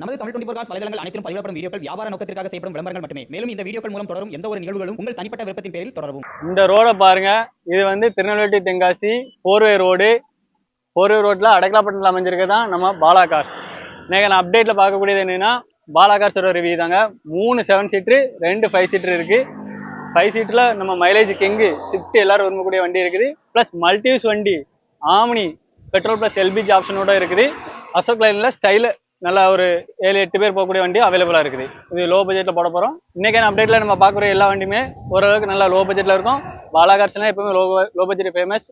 நமது Tamil twenty cos வலைதளங்கள் அனைத்தும் பதிவிடப்படும் வீடியோக்கள் வியாபார நோக்கத்திற்காக செய்யப்படும் விளம்பரங்கள் மட்டுமே. மேலும் இந்த வீடியோக்கள் மூலம் தொடரும் எந்த ஒரு நிகழ்வுகளும் உங்கள் தனிப்பட்ட விருப்பத்தின் பேரில் தொடரும் இந்த ரோடை பாருங்க. இது வந்து Tirunelveli Tenkasi four way road four way ரோட்டில் அடக்கலாப்பட்டினத்தில் அமைஞ்சிருக்கு தான் நம்ம பாலா கார்ஸ் இன்னைக்கு நான் அப்டேட்டில் பார்க்கக்கூடியது என்னன்னா பாலா கார்ஸோட ரிவ்யூ தாங்க. மூணு செவன் சீட்ரு ரெண்டு ஃபைவ் சீட்ரு இருக்கு. ஃபைவ் சீட்டில் நம்ம மைலேஜ் கெங்கு ஸ்விஃப்ட் எல்லாரும் விரும்பக்கூடிய வண்டி இருக்குது. ப்ளஸ் மல்டியூஸ் வண்டி ஆம்னி பெட்ரோல் ப்ளஸ் எல்பிஜி ஆப்ஷனோட இருக்குது. அசோக் லைனில் ஸ்டைலு நல்லா ஒரு ஏழு எட்டு பேர் போகக்கூடிய வண்டி அவைலபிளாக இருக்குது. இது லோ பட்ஜெட்டில் போட போகிறோம் இன்றைக்கான அப்டேட்டில் நம்ம பார்க்குற எல்லா வண்டியுமே ஓரளவுக்கு நல்லா லோ பட்ஜெட்டில் இருக்கும். பாலாகார்ஸ்லாம் எப்பவுமே லோ லோ பட்ஜெட் ஃபேமஸ்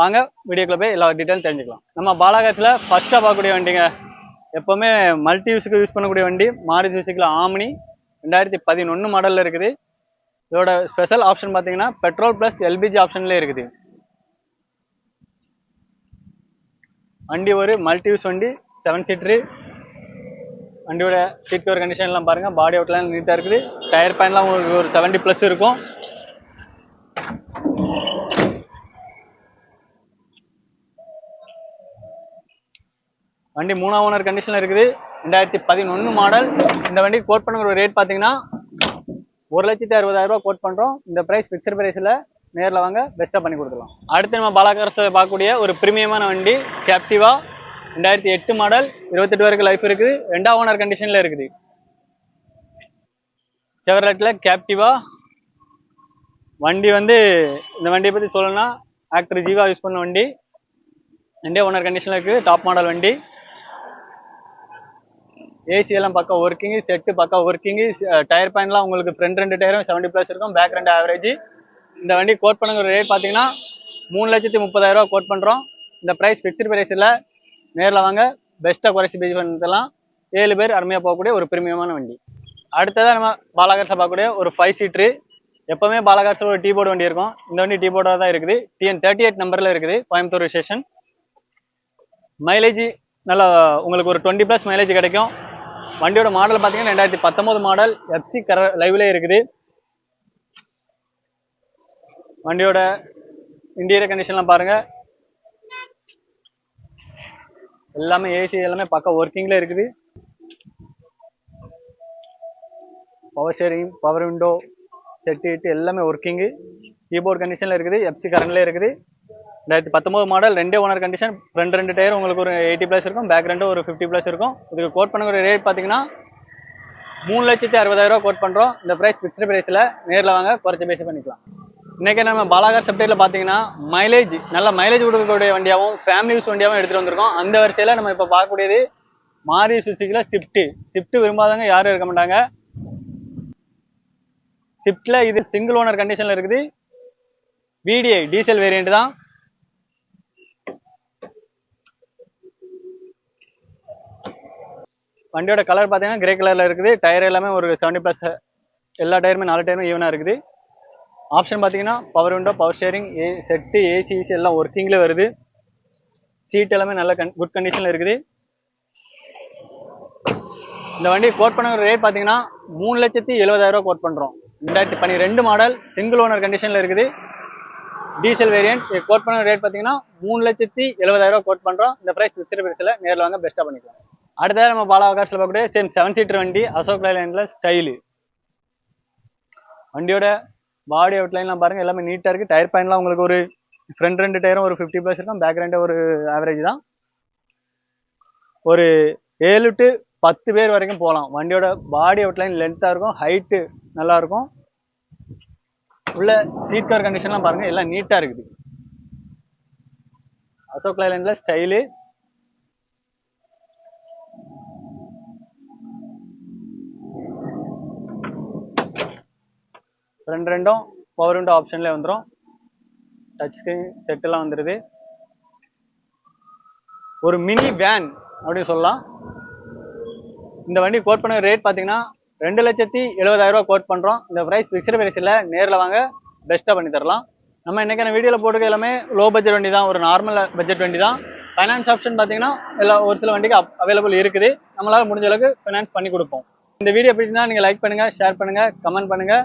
வாங்க வீடியோக்குள்ள போய் எல்லா டீட்டெயிலும் தெரிஞ்சுக்கலாம். நம்ம பாலாகார்ஸில் ஃபஸ்ட்டாக பார்க்கக்கூடிய வண்டிங்க. எப்போவுமே மல்டி யூஸுக்கு யூஸ் பண்ணக்கூடிய வண்டி. மாரி யூஸுக்கில் ஆம்னி. ரெண்டாயிரத்தி பதினொன்று மாடலில் இருக்குது. இதோட ஸ்பெஷல் ஆப்ஷன் பார்த்தீங்கன்னா பெட்ரோல் ப்ளஸ் எல்பிஜி ஆப்ஷன்லேயே இருக்குது. வண்டி ஒரு மல்டி யூஸ் வண்டி செவன் சீட்ரு வண்டியோட சீட் கவர் கண்டிஷன்லாம் பாருங்க. பாடி அவுட்லாம் நீட்டாக இருக்குது. டயர் பேன்லாம் உங்களுக்கு ஒரு செவன்ட்டி ப்ளஸ் இருக்கும். வண்டி மூணாம் ஓனர் கண்டிஷனில் இருக்குது. ரெண்டாயிரத்தி பதினொன்று மாடல் இந்த வண்டி கோட் பண்ணுற ஒரு ரேட் பார்த்தீங்கன்னா ஒரு லட்சத்தி அறுபதாயிரம் ரூபா கோட் பண்ணுறோம் இந்த ப்ரைஸ் ஃபிக்ஸட் ப்ரைஸில் நேரில் வாங்க பெஸ்ட்டாக பண்ணி கொடுக்கலாம். அடுத்து நம்ம பாலாகாரத்தில் பார்க்கக்கூடிய ஒரு பிரீமியமான வண்டி கேப்டிவா ரெண்டாயிரத்தி எட்டு மாடல் இருபத்தெட்டு வரைக்கும் லைஃப் இருக்குது. ரெண்டாம் ஓனர் கண்டிஷனில் இருக்குது. செவர்லெட்டில் கேப்டிவா வண்டி வந்து இந்த வண்டியை பற்றி சொல்லணும்னா ஆக்டர் ஜீவா யூஸ் பண்ண வண்டி. ரெண்டே ஓனர் கண்டிஷனில் இருக்குது டாப் மாடல் வண்டி. ஏசி எல்லாம் பக்கா ஒர்க்கிங்கு செட்டு பக்கா ஒர்க்கிங்கு டயர் பேன்லாம் உங்களுக்கு ஃப்ரண்ட் ரெண்டு டயரும் செவன்ட்டி ப்ளஸ் இருக்கும் பேக் ரெண்டு ஆவரேஜ் இந்த வண்டி கோட் பண்ணுங்கிற ரேட் பார்த்தீங்கன்னா மூணு லட்சத்தி முப்பதாயிரரூவா கோட் பண்ணுறோம் இந்த ப்ரைஸ் ஃபிக்ஸ்டு ப்ரைஸ் இல்லை. நேரில் வாங்க. பெஸ்ட்டாக குறைச்சி பேசி பண்ணலாம் ஏழு பேர் அருமையாக போகக்கூடிய ஒரு பிரீமியமான வண்டி. அடுத்ததாக நம்ம பாலாகார்ஸில் பார்க்கக்கூடிய ஒரு ஃபைவ் சீட்ரு எப்போவுமே பாலாகார்ஸில் ஒரு டீ போர்டு வண்டி இருக்கும். இந்த வண்டி டீ போர்டாக தான் இருக்குது. டிஎன் தேர்ட்டி எயிட் நம்பரில் இருக்குது. கோயம்புத்தூர் ஸ்டேஷன் மைலேஜ் நல்லா உங்களுக்கு ஒரு டுவெண்ட்டி ப்ளஸ் மைலேஜ் கிடைக்கும். வண்டியோட மாடல் பார்த்தீங்கன்னா ரெண்டாயிரத்தி பத்தொம்போது மாடல் எஃப்சி கர லைவ்லேயே இருக்குது. வண்டியோட இன்டீரியர் கண்டிஷன்லாம் பாருங்கள் எல்லாமே ஏசி எல்லாமே பக்கா ஒர்க்கிங்கில் இருக்குது. Power sharing power window set இட்டு எல்லாமே ஒர்க்கிங்கு கீபோர்ட் கண்டிஷனில் இருக்குது எஃப்சி கரண்ட்லேயே இருக்குது. ரெண்டாயிரத்தி பத்தொம்போது மாடல் ரெண்டே ஓனர் கண்டிஷன் ரெண்டு ரெண்டு டயர் உங்களுக்கு ஒரு எயிட்டி ப்ளஸ் இருக்கும் பேக் ரெண்டு ஒரு ஃபிஃப்டி ப்ளஸ் இருக்கும். இதுக்கு கோட் பண்ணுற ரேட் பார்த்தீங்கன்னா மூணு லட்சத்தி அறுபதாயிரம் கோட் பண்ணுறோம் இந்த ப்ரைஸ் ஃபிக்ஸ்டு ப்ரைஸில் நேரில் வாங்க குறைச்சி பேசி பண்ணிக்கலாம். இன்றைக்கி நம்ம பாலாகர் சப்டையில் பார்த்தீங்கன்னா மைலேஜ் நல்ல மைலேஜ் கொடுக்கக்கூடிய வண்டியாகவும் ஃபேமிலி யூஸ் வண்டியாகவும் எடுத்துகிட்டு வந்திருக்கோம். அந்த வரிசையில் நம்ம இப்போ பார்க்கக்கூடியது மாரி சுசிக்கில் ஸ்விஃப்ட்டு ஸ்விஃப்ட் விரும்பாதவங்க யாரும் இருக்க மாட்டாங்க. ஸ்விஃப்ட்டில் இது சிங்கிள் ஓனர் கண்டிஷனில் இருக்குது. விடிஐ டீசல் வேரியண்ட் தான். வண்டியோட கலர் பார்த்தீங்கன்னா கிரே கலரில் இருக்குது. டயர் எல்லாமே ஒரு செவன்டி ப்ளஸ் எல்லா டயருமே நாலு டயருமே ஈவனாக இருக்குது. ஆப்ஷன் பார்த்தீங்கன்னா பவர் விண்டோ பவர் ஷேரிங் ஏ செட்டு ஏசி ஏசி எல்லாம் ஒர்க்கிங்கில் வருது. சீட் எல்லாமே நல்ல கன் குட் கண்டிஷனில் இருக்குது. இந்த வண்டி கோட் பண்ண ரேட் பார்த்தீங்கன்னா மூணு லட்சத்தி எழுபதாயிரரூவா கோட் பண்ணுறோம் ரெண்டாயிரத்தி பன்னிரெண்டு மாடல் சிங்கிள் ஓனர் கண்டிஷனில் இருக்குது. டீசல் வேரியன்ட் கோட் பண்ண ரேட் பார்த்தீங்கன்னா மூணு லட்சத்தி எழுபதாயிரரூவா கோட் பண்ணுறோம் இந்த ப்ரைஸ் வித்திர பிரைஸில் நேரில் வாங்க பெஸ்ட்டாக பண்ணிக்கலாம். அடுத்ததாக நம்ம பாலாவகாசில் பார்க்கக்கூடிய சேம் செவன் சீட்டர் வண்டி அசோக் லைலேண்டில் ஸ்டைலு வண்டியோட பாடி அவுட்லைன்லாம் பாருங்கள் எல்லாமே நீட்டாக இருக்குது டயர் பாயிண்ட்லாம் உங்களுக்கு ஒரு ஃப்ரண்ட் ரெண்டு டயரும் ஒரு ஃபிஃப்டி ப்ளஸ் இருக்கும் பேக் ரெண்டு ஒரு ஆவரேஜ் தான். ஒரு ஏழு டு பத்து பேர் வரைக்கும் போகலாம். வண்டியோட பாடி அவுட்லைன் லென்த்தாக இருக்கும் ஹைட்டு நல்லா இருக்கும். உள்ள சீட் கவர் கண்டிஷன்லாம் பாருங்கள் எல்லாம் நீட்டாக இருக்குது. அசோக் லைலேண்டில் ஸ்டைலு ரெண்டு ரெண்டும் பவர் விண்டோ ஆப்ஷன்லேயே வந்துடும் டச் ஸ்க்ரீன் செட்டெல்லாம் வந்துடுது ஒரு மினி வேன் அப்படின்னு சொல்லலாம். இந்த வண்டி கோட் பண்ண ரேட் பார்த்தீங்கன்னா ரெண்டு லட்சத்தி எழுபதாயிரம் ரூபா கோட் பண்ணுறோம் இந்த ப்ரைஸ் ஃபிக்ஸ்டு ப்ரைஸில் நேரில் வாங்க பெஸ்ட்டாக பண்ணி தரலாம். நம்ம இன்றைக்கான வீடியோவில் போட்டுக்க எல்லாமே லோ பட்ஜெட் வண்டி தான் ஒரு நார்மல் பட்ஜெட் வண்டி தான். ஃபைனான்ஸ் ஆப்ஷன் பார்த்தீங்கன்னா எல்லா ஒரு சில வண்டிக்கு அவைலபிள் இருக்குது. நம்மளால் முடிஞ்ச அளவுக்கு ஃபைனான்ஸ் பண்ணி கொடுப்போம். இந்த வீடியோ பிடிச்சிருந்தா நீங்கள் லைக் பண்ணுங்கள் ஷேர் பண்ணுங்கள் கமெண்ட் பண்ணுங்கள்